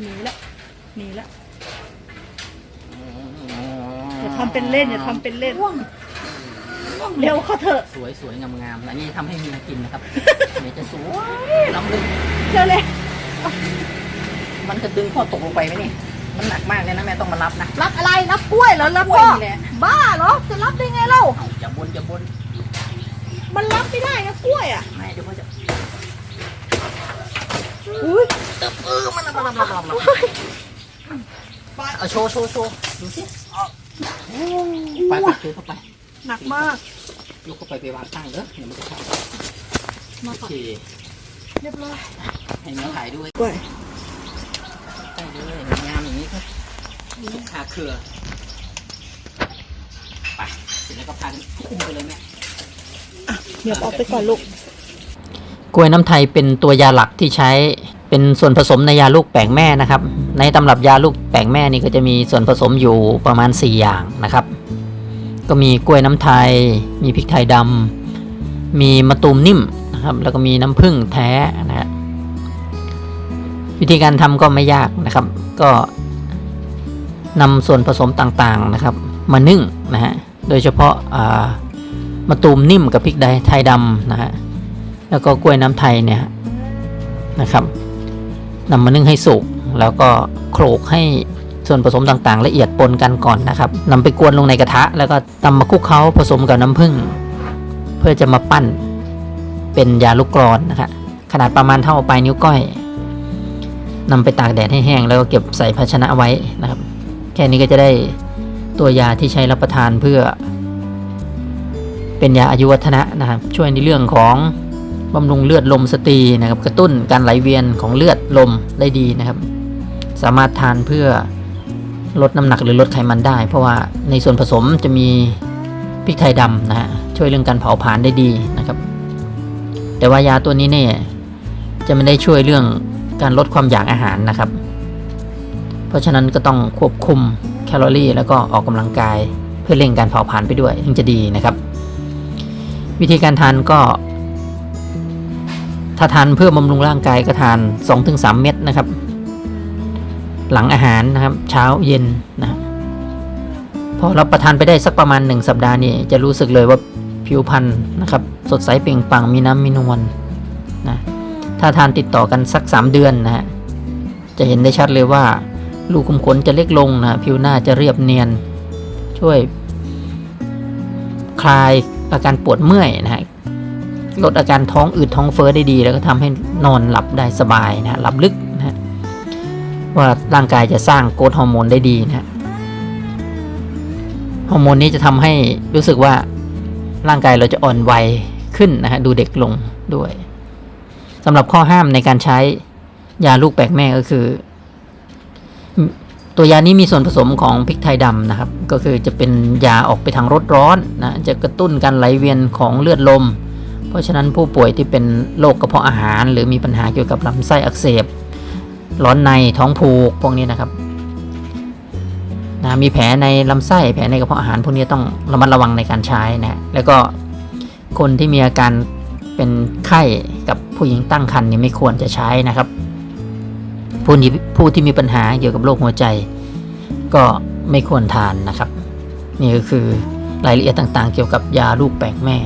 หนีละหนีละอย่าทำเป็นเล่นอย่าทำเป็นเล่น เร็วเขาเถอะสวยสวยงามงามๆอันนี้ทำให้เมียกินนะครับ เมียจะสวยลำลึกเร็วเลยมันจะดึงข้อตกลงไปไหมนี่ มันหนักมากเลยนะแม่ต้องมารับนะ รับอะไรรับกล้วยเหรอรับกล้วยพ่อนี่แหละ บ้าเหรอจะรับได้ไงเล่าเอาจะบนจะบนมันรับไม่ได้นะกล้วยอะแม่เดี๋ยวพ่อจะอุ้ยเติบเออ มันรับรับรับรับเอาโชว์โชว์โชว์ดูสิไปไปถือเข้าไปหนักมากยกเข้าไปไปวางตั้งเด้อเดี๋ยวมันจะเข้ามาโอก่อนเคเรียบร้อยให้เมียถ่ายด้วยกล้วยใช่เลยงามอย่างนี้ครับสุกคาเครือไปเสร็จแล้วก็พากันอุ้มไปเลยแม่เดี๋ยวเอาไปก่อนลูกกล้วยน้ำไทยเป็นตัวยาหลักที่ใช้ เป็นส่วนผสมในยาลูกแป้งแม่นะครับ ในตำรับยาลูกแป้งแม่นี่ก็จะมีส่วนผสมอยู่ประมาณ 4 อย่างนะครับ ก็มีกล้วยน้ำไทย มีพริกไทยดำมีมะตูมนิ่มนะครับ แล้วก็มีน้ำผึ้งแท้นะฮะวิธีการทำก็ไม่ยากนะครับ ก็นำส่วนผสมต่างๆนะครับ มานึ่งนะฮะโดยเฉพาะอ่ามะตูมนิ่มกับพริกไทยดำนะฮะแล้วก็กล้วยน้ำไทยเนี่ยนะครับ นำมานึ่งให้สุก แล้วก็โขลกให้ส่วนผสมต่างๆ ละเอียดปนกันก่อนนะครับนำไปกวนลงในกระทะ แล้วก็ตำมาคลุกเคล้าผสมกับน้ำผึ้งเพื่อจะมาปั้นเป็นยาลูกกรอนนะครับขนาดประมาณเท่าปลายนิ้วก้อยนำไปตากแดดให้แห้งแล้วก็เก็บใส่ภาชนะไว้นะครับ แค่นี้ก็จะได้ตัวยาที่ใช้รับประทานเพื่อ เป็นยาอายุวัฒนะนะครับ ช่วยในเรื่องของ บำรุงเลือดลมสตรีนะครับ กระตุ้นการไหลเวียนของเลือดลมได้ดีนะครับ สามารถทานเพื่อลดน้ำหนักหรือลดไขมันได้ เพราะว่าในส่วนผสมจะมีพริกไทยดำนะฮะช่วยเรื่องการเผาผลาญได้ดีนะครับ แต่ว่ายาตัวนี้เนี่ยจะไม่ได้ช่วยเรื่องการลดความอยากอาหารนะครับ เพราะฉะนั้นก็ต้องควบคุมแคลอรี่ แล้วก็ออกกำลังกายเพื่อเร่งการเผาผลาญไปด้วย ถึงจะดีนะครับ วิธีการทานก็ ถ้าทานเพื่อบำรุงร่างกายก็ทาน 2-3 เม็ดนะครับ หลังอาหารนะครับ เช้าเย็นนะพอรับประทานไปได้สักประมาณ 1 สัปดาห์นี่จะรู้สึกเลยว่าผิวพรรณนะครับ สดใสเปล่งปลั่งมีน้ำมีนวลนะถ้าทานติดต่อกันสัก 3 เดือนนะฮะจะเห็นได้ชัดเลยว่ารูขุมขนจะเล็กลงนะผิวหน้าจะเรียบเนียน ช่วย คลายอาการปวดเมื่อยนะฮะ ลดอาการท้องอืดท้องเฟ้อได้ดี แล้วก็ทำให้นอนหลับได้สบายนะหลับลึกนะว่าร่างกายจะสร้างโกรทฮอร์โมนได้ดีนะฮอร์โมนนี้จะทำให้รู้สึกว่าร่างกายเราจะอ่อนวัยขึ้นนะฮะดูเด็กลงด้วยสำหรับข้อห้ามในการใช้ยาลูกแปลกแม่ก็คือ ตัวยานี้มีส่วนผสมของพริกไทยดำนะครับ ก็คือจะเป็นยาออกไปทางรสร้อนนะจะกระตุ้นการไหลเวียนของเลือดลม ราะฉะนั้นผู้ป่วยที่เป็นโรคกระเพาะอาหาร หรือมีปัญหาเกี่ยวกับลำไส้อักเสบร้อนในท้องผูกพวกนี้นะครับนะมีแผลในลำไส้แผลในกระเพาะอาหารพวกนี้ต้องระมัดระวังในการใช้นะแล้วก็คนที่มีอาการเป็นไข้กับผู้หญิงตั้งครรภ์นี่ไม่ควรจะใช้นะครับผู้ที่ผู้ที่มีปัญหาเกี่ยวกับโรคหัวใจ ก็ไม่ควรทานนะครับ นี่ก็คือรายละเอียดต่างๆ เกี่ยวกับยาลูกแปลกแม่